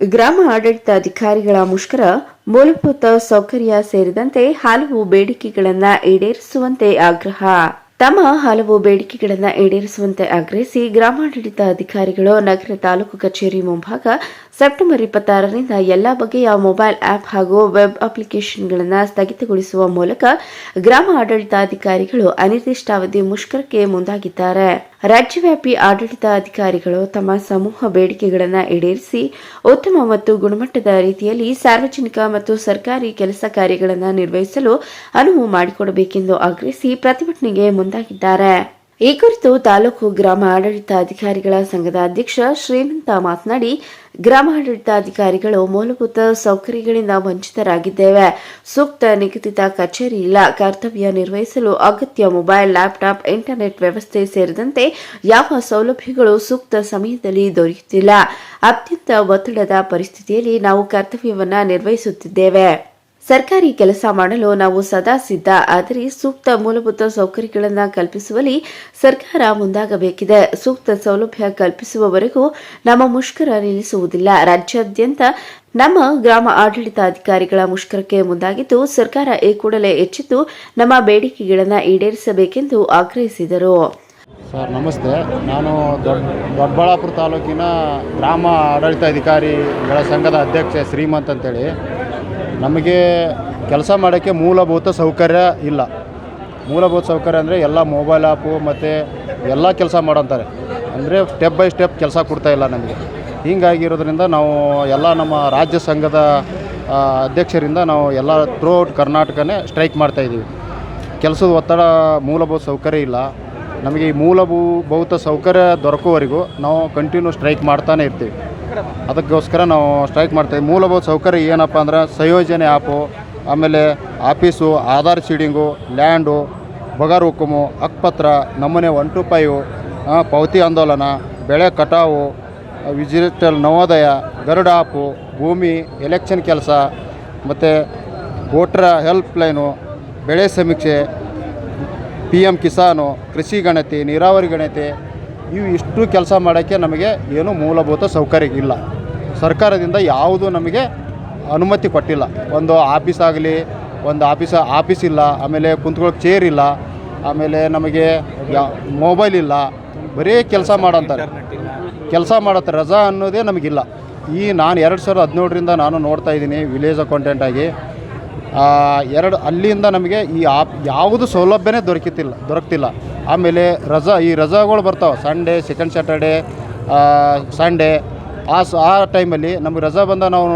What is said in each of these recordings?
ಗ್ರಾಮ ಆಡಳಿತ ಅಧಿಕಾರಿಗಳ ಮುಷ್ಕರ, ಮೂಲಭೂತ ಸೌಕರ್ಯ ಸೇರಿದಂತೆ ಹಲವು ಬೇಡಿಕೆಗಳನ್ನು ಈಡೇರಿಸುವಂತೆ ಆಗ್ರಹ. ತಮ್ಮ ಹಲವು ಬೇಡಿಕೆಗಳನ್ನು ಈಡೇರಿಸುವಂತೆ ಆಗ್ರಹಿಸಿ ಗ್ರಾಮಾಡಳಿತ ಅಧಿಕಾರಿಗಳು ನಗರ ತಾಲೂಕು ಕಚೇರಿ ಮುಂಭಾಗ ಸೆಪ್ಟೆಂಬರ್ ಇಪ್ಪತ್ತಾರರಿಂದ ಎಲ್ಲಾ ಬಗೆಯ ಮೊಬೈಲ್ ಆಪ್ ಹಾಗೂ ವೆಬ್ ಅಪ್ಲಿಕೇಶನ್ಗಳನ್ನು ಸ್ಥಗಿತಗೊಳಿಸುವ ಮೂಲಕ ಗ್ರಾಮ ಆಡಳಿತಾಧಿಕಾರಿಗಳು ಅನಿರ್ದಿಷ್ಟಾವಧಿ ಮುಷ್ಕರಕ್ಕೆ ಮುಂದಾಗಿದ್ದಾರೆ. ರಾಜ್ಯವ್ಯಾಪಿ ಆಡಳಿತಾಧಿಕಾರಿಗಳು ತಮ್ಮ ಸಮೂಹ ಬೇಡಿಕೆಗಳನ್ನು ಈಡೇರಿಸಿ ಉತ್ತಮ ಮತ್ತು ಗುಣಮಟ್ಟದ ರೀತಿಯಲ್ಲಿ ಸಾರ್ವಜನಿಕ ಮತ್ತು ಸರ್ಕಾರಿ ಕೆಲಸ ಕಾರ್ಯಗಳನ್ನು ನಿರ್ವಹಿಸಲು ಅನುವು ಮಾಡಿಕೊಡಬೇಕೆಂದು ಆಗ್ರಹಿಸಿ ಪ್ರತಿಭಟನೆಗೆ ಮುಂದಾಗಿದ್ದಾರೆ. ಈ ಕುರಿತು ತಾಲೂಕು ಗ್ರಾಮ ಆಡಳಿತಾಧಿಕಾರಿಗಳ ಸಂಘದ ಅಧ್ಯಕ್ಷ ಶ್ರೀಮಂತ ಮಾತನಾಡಿ, ಗ್ರಾಮಾಡಳಿತಾಧಿಕಾರಿಗಳು ಮೂಲಭೂತ ಸೌಕರ್ಯಗಳಿಂದ ವಂಚಿತರಾಗಿದ್ದೇವೆ. ಸೂಕ್ತ ನಿಗದಿತ ಕಚೇರಿ ಇಲ್ಲ. ಕರ್ತವ್ಯ ನಿರ್ವಹಿಸಲು ಅಗತ್ಯ ಮೊಬೈಲ್, ಲ್ಯಾಪ್ಟಾಪ್, ಇಂಟರ್ನೆಟ್ ವ್ಯವಸ್ಥೆ ಸೇರಿದಂತೆ ಯಾವ ಸೌಲಭ್ಯಗಳು ಸೂಕ್ತ ಸಮಯದಲ್ಲಿ ದೊರೆಯುತ್ತಿಲ್ಲ. ಅತ್ಯಂತ ಒತ್ತಡದ ಪರಿಸ್ಥಿತಿಯಲ್ಲಿ ನಾವು ಕರ್ತವ್ಯವನ್ನು ನಿರ್ವಹಿಸುತ್ತಿದ್ದೇವೆ. ಸರ್ಕಾರಿ ಕೆಲಸ ಮಾಡಲು ನಾವು ಸದಾ ಸಿದ್ಧ, ಆದರೆ ಸೂಕ್ತ ಮೂಲಭೂತ ಸೌಕರ್ಯಗಳನ್ನು ಕಲ್ಪಿಸುವಲ್ಲಿ ಸರ್ಕಾರ ಮುಂದಾಗಬೇಕಿದೆ. ಸೂಕ್ತ ಸೌಲಭ್ಯ ಕಲ್ಪಿಸುವವರೆಗೂ ನಮ್ಮ ಮುಷ್ಕರ ನಿಲ್ಲಿಸುವುದಿಲ್ಲ. ರಾಜ್ಯಾದ್ಯಂತ ನಮ್ಮ ಗ್ರಾಮ ಆಡಳಿತಾಧಿಕಾರಿಗಳ ಮುಷ್ಕರಕ್ಕೆ ಮುಂದಾಗಿದ್ದು, ಸರ್ಕಾರ ಈ ಕೂಡಲೇ ಎಚ್ಚೆತ್ತು ನಮ್ಮ ಬೇಡಿಕೆಗಳನ್ನು ಈಡೇರಿಸಬೇಕೆಂದು ಆಗ್ರಹಿಸಿದರು. ಸರ್, ನಮಸ್ತೆ. ನಾನು ದೊಡ್ಡ ದೊಡ್ಡಬಳ್ಳಾಪುರ ತಾಲೂಕಿನ ಗ್ರಾಮ ಆಡಳಿತಾಧಿಕಾರಿಗಳ ಸಂಘದ ಅಧ್ಯಕ್ಷ ಶ್ರೀಮಂತ್ ಅಂತೇಳಿ. ನಮಗೆ ಕೆಲಸ ಮಾಡೋಕ್ಕೆ ಮೂಲಭೂತ ಸೌಕರ್ಯ ಇಲ್ಲ. ಮೂಲಭೂತ ಸೌಕರ್ಯ ಅಂದರೆ ಎಲ್ಲ ಮೊಬೈಲ್ ಆ್ಯಪು ಮತ್ತು ಎಲ್ಲ ಕೆಲಸ ಮಾಡೋಂತಾರೆ. ಅಂದರೆ ಸ್ಟೆಪ್ ಬೈ ಸ್ಟೆಪ್ ಕೆಲಸ ಕೊಡ್ತಾ ಇಲ್ಲ ನಮಗೆ. ಹೀಗಾಗಿರೋದ್ರಿಂದ ನಾವು ಎಲ್ಲ ನಮ್ಮ ರಾಜ್ಯ ಸಂಘದ ಅಧ್ಯಕ್ಷರಿಂದ ನಾವು ಎಲ್ಲ ಥ್ರೂ ಔಟ್ ಕರ್ನಾಟಕನೇ ಸ್ಟ್ರೈಕ್ ಮಾಡ್ತಾಯಿದ್ದೀವಿ ಕೆಲಸದ ಒತ್ತಡ ಮೂಲಭೂತ ಸೌಕರ್ಯ ಇಲ್ಲ. ನಮಗೆ ಈ ಮೂಲಭೂತ ಸೌಕರ್ಯ ದೊರಕುವವರೆಗೂ ನಾವು ಕಂಟಿನ್ಯೂ ಸ್ಟ್ರೈಕ್ ಮಾಡ್ತಾನೆ ಇರ್ತೀವಿ. ಅದಕ್ಕೋಸ್ಕರ ನಾವು ಸ್ಟ್ರೈಕ್ ಮಾಡ್ತೀವಿ. ಮೂಲಭೂತ ಸೌಕರ್ಯ ಏನಪ್ಪ ಅಂದ್ರೆ ಸಂಯೋಜನೆ ಆ್ಯಪು, ಆಮೇಲೆ ಆಫೀಸು, ಆಧಾರ್ ಸೀಡಿಂಗು, ಲ್ಯಾಂಡು, ಬಗಾರ್ ಹುಕುಮು ಅಕ್ಪತ್ರ ನಮೂನೆ ಒನ್ ಟು ಫೈವ್ ಪಾವತಿ ಆಂದೋಲನ, ಬೆಳೆ ಕಟಾವು, ವಿಜಿಟಲ್ ನವೋದಯ, ಗರುಡ ಆಪು, ಭೂಮಿ, ಎಲೆಕ್ಷನ್ ಕೆಲಸ, ಮತ್ತು ವೋಟ್ರ ಹೆಲ್ಪ್ಲೈನು ಬೆಳೆ ಸಮೀಕ್ಷೆ, ಪಿ ಎಂ ಕಿಸಾನು, ಕೃಷಿ ಗಣತಿ, ನೀರಾವರಿ ಗಣತಿ ಇವು ಇಷ್ಟು ಕೆಲಸ ಮಾಡೋಕ್ಕೆ ನಮಗೆ ಏನು ಮೂಲಭೂತ ಸೌಕರ್ಯ ಇಲ್ಲ. ಸರ್ಕಾರದಿಂದ ಯಾವುದೂ ನಮಗೆ ಅನುಮತಿ ಕೊಟ್ಟಿಲ್ಲ. ಒಂದು ಆಫೀಸ್ ಆಗಲಿ ಒಂದು ಆಫೀಸ ಆಫೀಸ್ ಇಲ್ಲ ಆಮೇಲೆ ಕುಂತ್ಕೊಳ್ಳೋಕೆ ಚೇರ್ ಇಲ್ಲ ಆಮೇಲೆ ನಮಗೆ ಮೊಬೈಲ್ ಇಲ್ಲ. ಬರೀ ಕೆಲಸ ಮಾಡೋಂಥ ಕೆಲಸ ಮಾಡತ್ತೆ ರಜಾ ಅನ್ನೋದೇ ನಮಗಿಲ್ಲ. ಈ ನಾನು ಎರಡು ಸಾವಿರದ ಹದಿನೇಳರಿಂದ ನಾನು ನೋಡ್ತಾ ಇದ್ದೀನಿ ವಿಲೇಜ್ ಅಕೌಂಟೆಂಟ್ ಆಗಿ. ಆ, ಎರಡು ಅಲ್ಲಿಂದ ನಮಗೆ ಈ ಆಪ್ ಯಾವುದು ಸೌಲಭ್ಯನೇ ದೊರಕಿತಿಲ್ಲ ದೊರಕ್ತಿಲ್ಲ. ಆಮೇಲೆ ರಜಾ, ಈ ರಜಾಗಳು ಬರ್ತಾವೆ. ಸಂಡೇ ಸೆಕೆಂಡ್ ಸ್ಯಾಟರ್ಡೇ ಸಂಡೇ ಆ ಸ, ಆ ಟೈಮಲ್ಲಿ ನಮಗೆ ರಜಾ ಬಂದ ನಾವು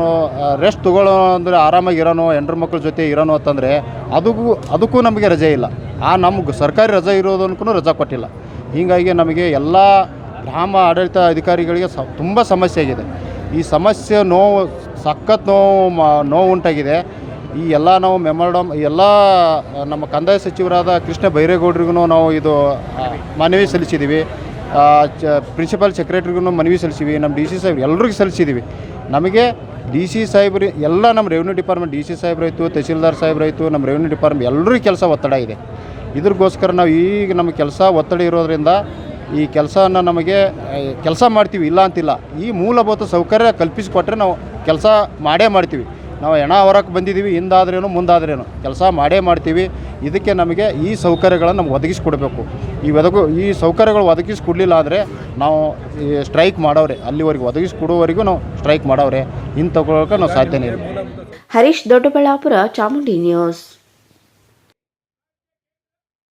ರೆಸ್ಟ್ ತೊಗೊಳ್ಳೋ ಅಂದರೆ ಆರಾಮಾಗಿ ಇರೋನು, ಹೆಂಡ್ರ ಮಕ್ಳ ಜೊತೆ ಇರೋನು ಅಂತಂದರೆ ಅದಕ್ಕೂ ಅದಕ್ಕೂ ನಮಗೆ ರಜೆ ಇಲ್ಲ. ಆ ನಮ್ಗೆ ಸರ್ಕಾರಿ ರಜೆ ಇರೋದಕ್ಕೂ ರಜಾ ಕೊಟ್ಟಿಲ್ಲ. ಹೀಗಾಗಿ ನಮಗೆ ಎಲ್ಲ ಗ್ರಾಮ ಆಡಳಿತ ಅಧಿಕಾರಿಗಳಿಗೆ ಸ, ತುಂಬ ಸಮಸ್ಯೆ ಆಗಿದೆ. ಈ ಸಮಸ್ಯೆ ನೋವು, ಸಖತ್ ನೋವು, ಮ- ನೋವು ಉಂಟಾಗಿದೆ. ಈ ಎಲ್ಲ ನಾವು ಮೆಮೊರಡಮ್ ಎಲ್ಲ ನಮ್ಮ ಕಂದಾಯ ಸಚಿವರಾದ ಕೃಷ್ಣ ಬೈರೇಗೌಡರಿಗೂ ನಾವು ಇದು ಮನವಿ ಸಲ್ಲಿಸಿದ್ದೀವಿ ಪ್ರಿನ್ಸಿಪಲ್ ಸೆಕ್ರೆಟ್ರಿಗೂ ಮನವಿ ಸಲ್ಲಿಸಿವಿ ನಮ್ಮ ಡಿ ಸಿ ಸಾಹೇಬ್ರು ಎಲ್ರಿಗೂ ಸಲ್ಲಿಸಿದ್ದೀವಿ ನಮಗೆ ಡಿ ಸಿ ಸಾಹೇಬ್ರಿ, ಎಲ್ಲ ನಮ್ಮ ರೆವಿನ್ಯೂ ಡಿಪಾರ್ಟ್ಮೆಂಟ್ ಡಿ ಸಿ ಸಾಹೇಬ್ರಾಯಿತು ತಹಸೀಲ್ದಾರ್ ಸಾಹೇಬ್ರಾಯ್ತು ನಮ್ಮ ರೆವಿನ್ಯೂ ಡಿಪಾರ್ಟ್ಮೆಂಟ್ ಎಲ್ಲರಿಗೂ ಕೆಲಸ ಒತ್ತಡ ಇದೆ. ಇದ್ರಗೋಸ್ಕರ ನಾವು ಈಗ ನಮ್ಮ ಕೆಲಸ ಒತ್ತಡ ಇರೋದ್ರಿಂದ ಈ ಕೆಲಸನ ನಮಗೆ ಕೆಲಸ ಮಾಡ್ತೀವಿ, ಇಲ್ಲ ಅಂತಿಲ್ಲ. ಈ ಮೂಲಭೂತ ಸೌಕರ್ಯ ಕಲ್ಪಿಸಿಕೊಟ್ರೆ ನಾವು ಕೆಲಸ ಮಾಡೇ ಮಾಡ್ತೀವಿ. ನಾವು ಹೆಣ ಹೊರಕ್ಕೆ ಬಂದಿದ್ದೀವಿ, ಹಿಂದಾದ್ರೇನು, ಮುಂದಾದ್ರೇನು, ಕೆಲಸ ಮಾಡೇ ಮಾಡ್ತೀವಿ. ಇದಕ್ಕೆ ನಮಗೆ ಈ ಸೌಕರ್ಯಗಳನ್ನು ನಮ್ಗೆ ಒದಗಿಸ್ಕೊಡ್ಬೇಕು. ಈ ಒದಗು, ಈ ಸೌಕರ್ಯಗಳು ಒದಗಿಸ್ಕೊಡ್ಲಿಲ್ಲ ಅಂದರೆ ನಾವು ಈ ಸ್ಟ್ರೈಕ್ ಮಾಡೋವ್ರೆ. ಅಲ್ಲಿವರೆಗೂ ಒದಗಿಸ್ಕೊಡುವವರೆಗೂ ನಾವು ಸ್ಟ್ರೈಕ್ ಮಾಡವ್ರೆ. ಇನ್ನು ತಗೊಳ್ಳೋಕೆ ನಾವು ಸಾಧ್ಯನೇ ಇಲ್ಲ. ಹರೀಶ್, ದೊಡ್ಡಬಳ್ಳಾಪುರ, ಚಾಮುಂಡಿ ನ್ಯೂಸ್.